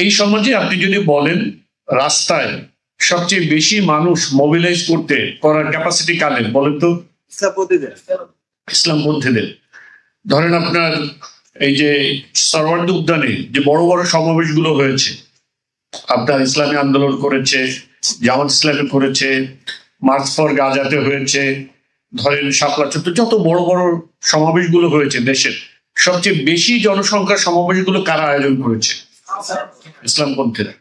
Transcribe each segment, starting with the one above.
এই সমাজে আপনি যদি বলেন রাস্তায় সবচেয়ে বেশি মানুষ মোবিলাইজ করতে করার ক্যাপাসিটি কাদের? বলেন তো। ইসলামপন্থীদের। ধরেন আপনার এই যে সরওয়ার্দ উদ্যানে যে বড় বড় সমাবেশগুলো হয়েছে আপনার ইসলামী আন্দোলন করেছে জামাত ইসলামী করেছে মার্চ ফর গাজাতে হয়েছে ধরেন শাপলা চত্বর যত বড় বড় সমাবেশগুলো হয়েছে দেশের সবচেয়ে বেশি জনসংখ্যার সমাবেশগুলো কারা আয়োজন করেছে? ইসলামপন্থীরা।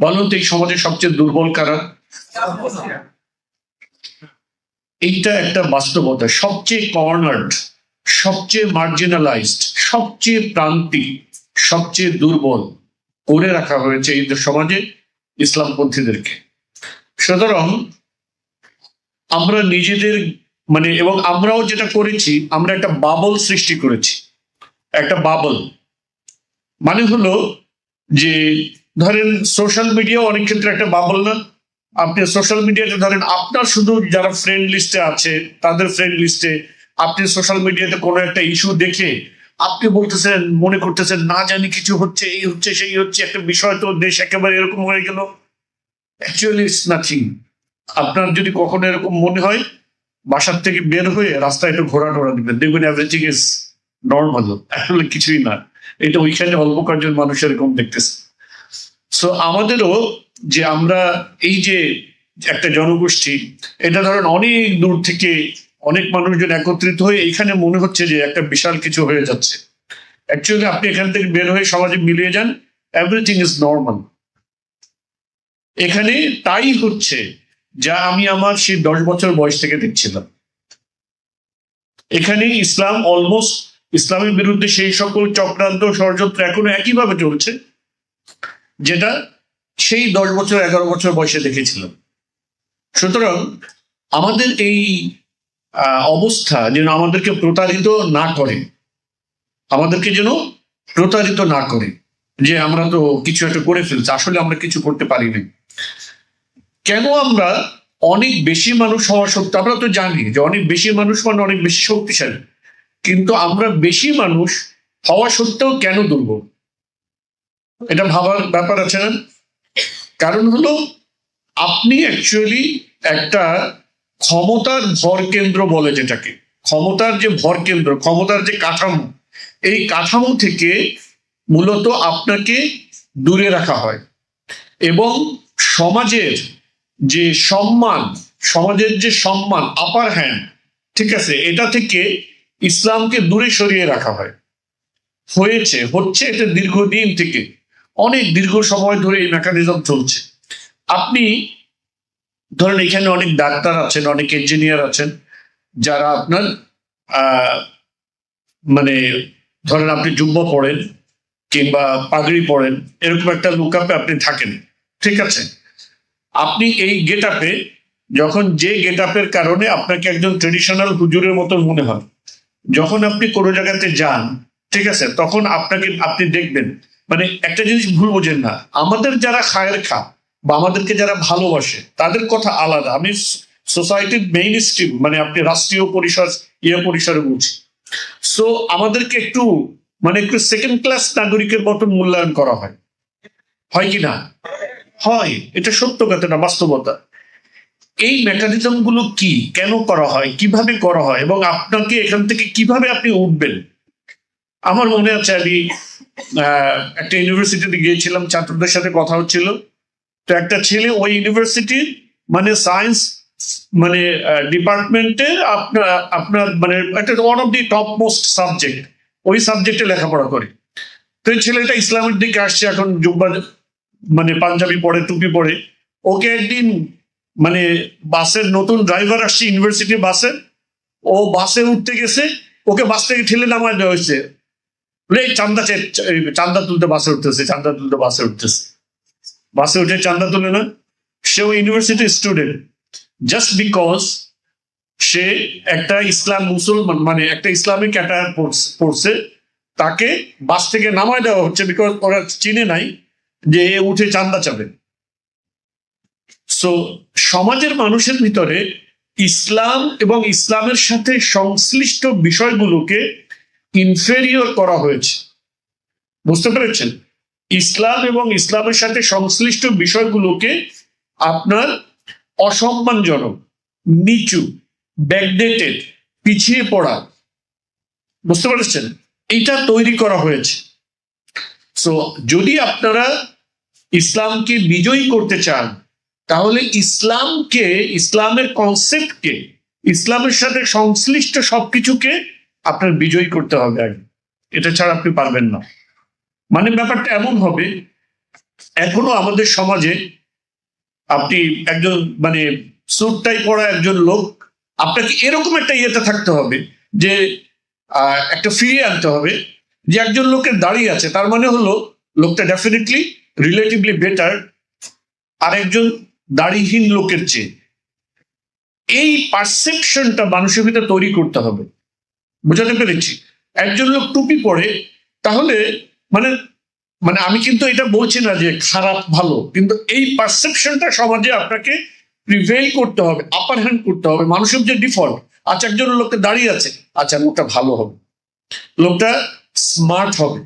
বলুন তো এই সমাজের সবচেয়ে দুর্বল কারা? এইটা একটা বাস্তবতা। সবচেয়ে কর্নার্ড সবচেয়ে মার্জিনালাইজড সবচেয়ে প্রান্তিক, সবচেয়ে দুর্বল করে রাখা হয়েছে এই সমাজে ইসলামপন্থীদেরকে। সুতরাং আমরা নিজেদের মানে এবং আমরাও যেটা করেছি, আমরা একটা বাবল সৃষ্টি করেছি। একটা বাবল মানে হলো যে ধরেন সোশ্যাল মিডিয়া অনেক ক্ষেত্রে একটা বাবল না। আপনি সোশ্যাল মিডিয়াতে ধরেন আপনার শুধু যারা ফ্রেন্ড লিস্টে আছে, তাদের ফ্রেন্ড লিস্টে আপনি সোশ্যাল মিডিয়াতে কোনো একটা ইস্যু দেখে আপনি বলতেছেন, মনে করতেছেন, না জানি কিছু হচ্ছে, এই হচ্ছে, সেই হচ্ছে, একটা বিষয় তো দেশ একেবারে এরকম হয়ে গেল। অ্যাকচুয়ালি ইটস নাথিং আপনার যদি কখনো এরকম মনে হয়, বাসার থেকে বের হয়ে রাস্তায় একটু ঘোরা টোরা দিবেন। দেখবেন এভরিথিং ইজ নর্মাল আসলে কিছুই না। এটা ওইখানে অল্প কয়েকজন মানুষ এরকম দেখতেছে। সো আমাদেরও যে আমরা এই যে একটা জনগোষ্ঠী, এটা ধরেন অনেক দূর থেকে অনেক মানুষজন একত্রিত হয়ে এখানে মনে হচ্ছে যে একটা বিশাল কিছু হয়ে যাচ্ছে। অ্যাকচুয়ালি আপনি এখান থেকে বের হয়ে সমাজে মিলিয়ে যান এভরিথিং ইজ নর্মাল এখানে তাই হচ্ছে যা আমি আমার সেই দশ বছর বয়স থেকে দেখছিলাম। এখানে ইসলাম অলমোস্ট ইসলামের বিরুদ্ধে সেই সকল চক্রান্ত ষড়যন্ত্র এখনও একইভাবে চলছে, যেটা সেই দশ বছর, এগারো বছর বয়সে দেখেছিলাম। সুতরাং আমাদের এই অবস্থা যেন আমাদেরকে প্রতারিত না করে, আমাদেরকে যেন প্রতারিত না করে, যে আমরা তো কিছু একটা করে ফেলছি, আসলে আমরা কিছু করতে পারি পারিনি। কেন আমরা অনেক বেশি মানুষ হওয়া সত্ত্বেও আমরা তো জানি যে অনেক বেশি মানুষ মানে অনেক বেশি শক্তিশালী। কিন্তু আমরা বেশি মানুষ হওয়া সত্ত্বেও কেন দুর্বল? এটা ভাবার ব্যাপার আছে না? কারণ হলো, আপনি অ্যাকচুয়ালি একটা ক্ষমতার ভর কেন্দ্র বলে যেটাকে, ক্ষমতার যে ভর কেন্দ্র, ক্ষমতার যে কাঠামো, এই কাঠামো থেকে মূলত আপনাকে দূরে রাখা হয়। এবং সমাজের যে সম্মান, সমাজের যে সম্মান আপার হ্যান্ড ঠিক আছে? এটা থেকে ইসলামকে দূরে সরিয়ে রাখা হয়। হয়েছে, হচ্ছে এটা দীর্ঘদিন থেকে। অনেক দীর্ঘ সময় ধরে এই মেকানিজম চলছে। আপনি, ধরেন এখানে অনেক ডাক্তার আছেন, অনেক ইঞ্জিনিয়ার আছেন, যারা আপনার মানে ধরেন আপনি জুব্ব পড়েন কিংবা পাগড়ি পড়েন, এরকম একটা লুকআপে আপনি থাকেন। ঠিক আছে? আপনি এই গেট আপে যখন যে গেট আপের কারণে আপনাকে একজন ট্রেডিশনাল হুজুরের মতো মনে হয় যখন আপনি কোনো জায়গাতে যান, ঠিক আছে, তখন আপনাকে, আপনি দেখবেন মানে একটা জিনিস ভুল বোঝেন না। আমাদের যারা খায়ের খা বা আমাদেরকে যারা ভালোবাসে, তাদের কথা আলাদা। আমি সোসাইটির মেইন স্ট্রিম মানে আপনি রাষ্ট্রীয় পরিসর ইয়ে পরিসরে বলছি। সো আমাদেরকে একটু মানে একটু সেকেন্ড ক্লাস নাগরিকের মতন মূল্যায়ন করা হয়। হয় কি না? হয়। এটা সত্য কথা না, বাস্তবতা। এই মেকানিজমগুলো কি? কেন করা হয়? কীভাবে করা হয়? এবং আপনাকে এখান থেকে কীভাবে আপনি উঠবেন? আমার মনে আছে আমি একটা ইউনিভার্সিটিতে গিয়েছিলাম, ছাত্রদের সাথে কথা হচ্ছিল। তো একটা ছেলে ওই ইউনিভার্সিটির মানে সায়েন্স মানে ডিপার্টমেন্টের আপনার আপনার মানে একটা one of the top most subject ওই সাবজেক্টে লেখাপড়া করে। তো এই ছেলেটা ইসলামের দিকে আসছে, এখন জুব্বা মানে পাঞ্জাবি পরে টুপি পরে ওকে একদিন মানে বাসের নতুন ড্রাইভার আসছে ইউনিভার্সিটি বাসে, ও বাসে উঠতে গেছে, ওকে বাস থেকে ঠেলে নামায় দেওয়া হয়েছে। চান্দা চান্দা তুলতে বাসে উঠতেছে, চান্দা তুলতে বাসে উঠতেছে। বাসে উঠে চান্দা তুলে না সেও ইউনিভার্সিটি স্টুডেন্ট জাস্ট বিকজ সে একটা ইসলাম মুসলমান মানে একটা ইসলামিক ক্যাটার পড়ছে তাকে বাস থেকে নামায় দেওয়া হচ্ছে বিকজ ওরা চিনে নাই যে এ উঠে চান্দা চাবে সো সমাজের মানুষের ভিতরে ইসলাম এবং ইসলামের সাথে সংশ্লিষ্ট বিষয়গুলোকে ইনফেরিয়র করা হয়েছে। বুঝতে পেরেছেন? ইসলাম এবং ইসলামের সাথে সংশ্লিষ্ট বিষয়গুলোকে আপনার অসম্মানজনক, নিচু ব্যাকডেটেড পিছিয়ে পড়া, বুঝতে পারছেন? এটা তৈরি করা হয়েছে। সো যদি আপনারা ইসলামকে বিজয়ী করতে চান তাহলে ইসলামকে, ইসলামের কনসেপ্টকে ইসলামের সাথে সংশ্লিষ্ট সবকিছুকে আপনার বিজয়ী করতে হবে আগে। এটা ছাড়া আপনি পারবেন না। মানে ব্যাপারটা এমন হবে, এখনও আমাদের সমাজে আপনি একজন মানে স্যুটটাই পরা একজন লোক, আপনাকে এরকম একটা ইয়েতে থাকতে হবে যে একটা ফিরিয়ে আনতে হবে যে একজন লোকের দাঁড়িয়ে আছে। তার মানে হলো, লোকটা ডেফিনেটলি রিলেটিভলি বেটার আর একজন দাড়িহীন লোকের চেয়ে। এই পারসেপশনটা মানুষের ভিতরে তৈরি করতে হবে। বুঝাতে পেরেছি? একজন লোক টুপি পরে, তাহলে মানে মানে আমি কিন্তু এটা বলছি না যে খারাপ, ভালো, কিন্তু এই পারসেপশনটা সমাজে আপনাকে প্রিভেল করতে হবে আপার হ্যান্ড করতে হবে। মানুষের যে ডিফল্ট আচ্ছা একজন লোকটা দাঁড়িয়ে আছে আচ্ছা লোকটা ভালো হবে। লোকটা স্মার্ট হবে।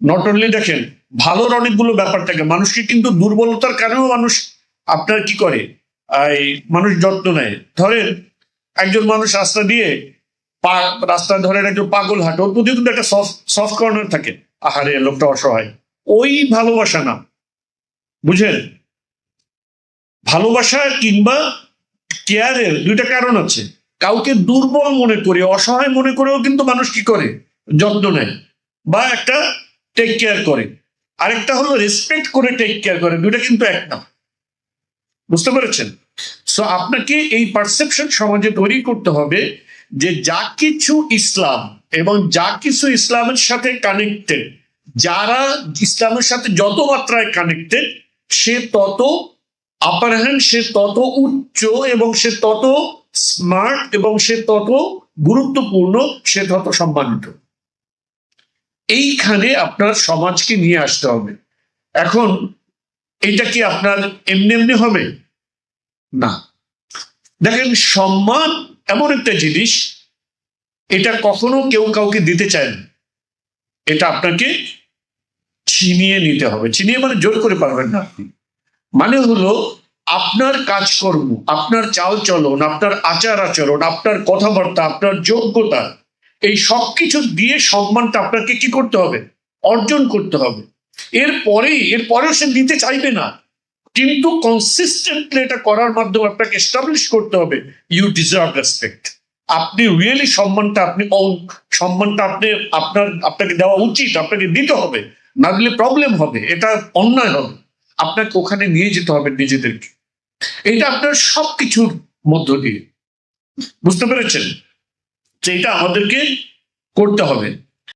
নট অনলি দেখেন, ভালোর অনেকগুলো ব্যাপার থাকে। মানুষকে কিন্তু দুর্বলতার কারণেও মানুষ আপনার কি করে? মানুষ যত্ন নেয়। ধরেন, একজন মানুষ রাস্তা দিয়ে পা, রাস্তা ধরেন একজন পাগল হাঁটে, ওর প্রতি কিন্তু একটা সফট সফট কর্নার থাকে। আহারে, লোকটা অসহায়। ওই ভালোবাসা না। বুঝেন ভালোবাসা কিংবা কেয়ারের দুইটা কারণ আছে। কাউকে দুর্বল মনে করে, অসহায় মনে করেও কিন্তু মানুষ কি করে? যত্ন নেয় বা একটা টেক কেয়ার করে। আরেকটা হলো রেসপেক্ট করে টেক কেয়ার করে। দুইটা কিন্তু এক না। বুঝতে পেরেছেন? সো আপনাকে এই পারসেপশন সমাজে তৈরি করতে হবে যে যা কিছু ইসলাম এবং যা কিছু ইসলামের সাথে কানেক্টেড যারা ইসলামের সাথে যত মাত্রায় কানেক্টেড সে তত আপার হ্যান্ড সে তত উচ্চ এবং সে তত স্মার্ট এবং সে তত গুরুত্বপূর্ণ, সে তত সম্মানিত। এইখানে আপনার সমাজকে নিয়ে আসতে হবে। এখন এটা কি আপনার এমনি এমনি হবে? না। দেখেন, সম্মান এমন একটা জিনিস, এটা কখনো কেউ কাউকে দিতে চায় না। এটা আপনাকে ছিনিয়ে নিতে হবে। ছিনিয়ে মানে জোর করে পারবেন না আপনি। মানে হলো, আপনার কাজকর্ম, আপনার চাল চলন, আপনার আচার আচরণ, আপনার কথাবার্তা, আপনার যোগ্যতা, এই সব কিছু দিয়ে সম্মানটা আপনাকে কি করতে হবে? অর্জন করতে হবে। এরপরেই, এরপরেও সে নিতে চাইবে না। কিন্তু কনসিস্টেন্টলি এটা করার মাধ্যমে আপনাকে এস্টাবলিশ করতে হবে ইউ ডিজার্ভ রেসপেক্ট আপনি রিয়েলি সম্মানটা আপনি সম্মানটা আপনি, আপনার, আপনাকে দেওয়া উচিত, আপনাকে দিতে হবে। না দিলে প্রবলেম হবে, এটা অন্যায় হবে। আপনাকে ওখানে নিয়ে যেতে হবে নিজেদেরকে। এটা আপনার সবকিছুর মধ্য দিয়ে। বুঝতে পেরেছেন? যে এটা আমাদেরকে করতে হবে।